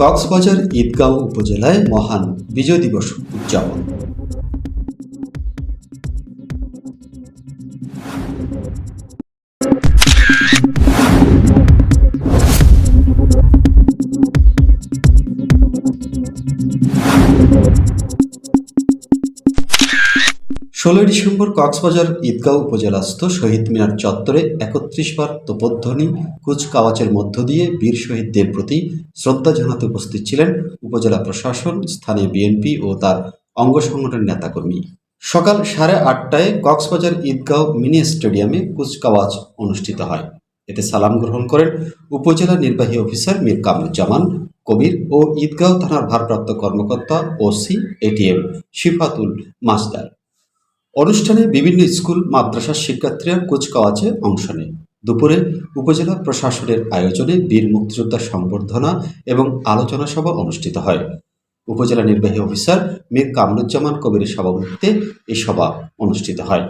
কক্সবাজার ঈদগাঁও উপজেলায় মহান বিজয় দিবস উদযাপন। ষোলোই ডিসেম্বর কক্সবাজার ঈদগাঁও উপজেলাস্থ শহীদ মিনার চত্বরে একত্রিশ বার তোপধ্বনি কুচকাওয়াজের মধ্য দিয়ে বীর শহীদদের প্রতি শ্রদ্ধা জানাতে উপস্থিত ছিলেন উপজেলা প্রশাসন, স্থানীয় বিএনপি ও তার অঙ্গ সংগঠনের নেতাকর্মী। সকাল সাড়ে আটটায় কক্সবাজার ঈদগাঁও মিনি স্টেডিয়ামে কুচকাওয়াজ অনুষ্ঠিত হয়। এতে সালাম গ্রহণ করেন উপজেলা নির্বাহী অফিসার মীর কামরুজ্জামান, কবির ও ঈদগাঁও থানার ভারপ্রাপ্ত কর্মকর্তা ওসি এটিএম শিফাতুল মাসদার। অনুষ্ঠানে বিভিন্ন স্কুল, মাদ্রাসার শিক্ষার্থীরা কুচকাওয়াজে অংশ নেয়। দুপুরে উপজেলা প্রশাসনের আয়োজনে বীর মুক্তিযোদ্ধা সংবর্ধনা এবং আলোচনা সভা অনুষ্ঠিত হয়। উপজেলা নির্বাহী অফিসার মীর কামরুজ্জামান কবিরের সভাপতিত্বে এই সভা অনুষ্ঠিত হয়।